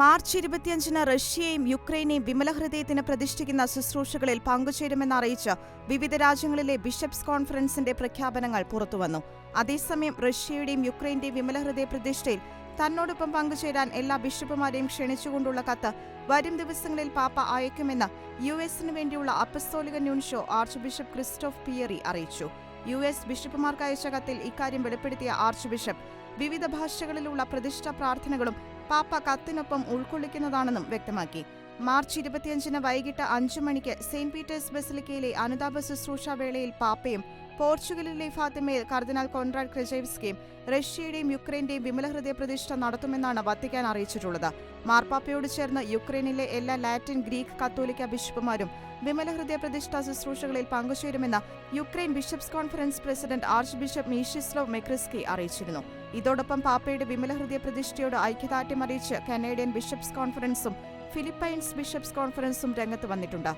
March ഇരുപത്തിയഞ്ചിന് റഷ്യയെയും യുക്രൈനെയും വിമലഹൃദയത്തിന് പ്രതിഷ്ഠിക്കുന്ന ശുശ്രൂഷകളിൽ പങ്കുചേരുമെന്ന് അറിയിച്ച് വിവിധ രാജ്യങ്ങളിലെ ബിഷപ്സ് കോൺഫറൻസിന്റെ പ്രഖ്യാപനങ്ങൾ പുറത്തുവന്നു. അതേസമയം റഷ്യയുടെയും യുക്രൈന്റെയും വിമലഹൃദയ പ്രതിഷ്ഠയിൽ തന്നോടൊപ്പം പങ്കുചേരാൻ എല്ലാ ബിഷപ്പുമാരെയും ക്ഷണിച്ചുകൊണ്ടുള്ള കത്ത് വരും ദിവസങ്ങളിൽ പാപ്പ അയക്കുമെന്ന് യു എസിനു വേണ്ടിയുള്ള അപ്പസ്തോലിക nuncio archbishop Christophe Pierre അറിയിച്ചു. യു എസ് ബിഷപ്പുമാർക്ക് അയച്ച കത്തിൽ ഇക്കാര്യം വെളിപ്പെടുത്തിയ ആർച്ച് ബിഷപ്പ്. വിവിധ ഭാഷകളിലുള്ള പ്രതിഷ്ഠ പ്രാർത്ഥനകളും പാപ്പ കത്തിനൊപ്പം ഉൾക്കൊള്ളിക്കുന്നതാണെന്നും വ്യക്തമാക്കി. മാർച്ച് ഇരുപത്തിയഞ്ചിന് വൈകിട്ട് അഞ്ചു മണിക്ക് സെയിന്റ് പീറ്റേഴ്സ് ബസിലിക്കയിലെ അനുതാപ ശുശ്രൂഷ വേളയിൽ പാപ്പയും പോർച്ചുഗലിലെ ഫാത്തിമയിൽ കർദിനാൾ കോൺറാഡ് ക്രിജൈവ്സ്കിയും റഷ്യയുടെയും യുക്രൈന്റെയും വിമലഹൃദയ പ്രതിഷ്ഠ നടത്തുമെന്നാണ് വത്തിക്കാൻ അറിയിച്ചിട്ടുള്ളത്. മാർപ്പാപ്പയോട് ചേർന്ന് യുക്രൈനിലെ എല്ലാ ലാറ്റിൻ ഗ്രീക്ക് കത്തോലിക്ക ബിഷപ്പുമാരും വിമലഹൃദയ പ്രതിഷ്ഠ ശുശ്രൂഷകളിൽ പങ്കുചേരുമെന്ന് Ukraine bishops conference president archbishop Mieczyslaw Mokrzycki അറിയിച്ചിരുന്നു. ഇതോടൊപ്പം പാപ്പയുടെ വിമലഹൃദയ പ്രതിഷ്ഠയോട് ഐക്യദാർഢ്യം അറിയിച്ച് കനേഡിയൻ ബിഷപ്സ് കോൺഫറൻസും ഫിലിപ്പൈൻസ് ബിഷപ്സ് കോൺഫറൻസും രംഗത്ത് വന്നിട്ടുണ്ട്.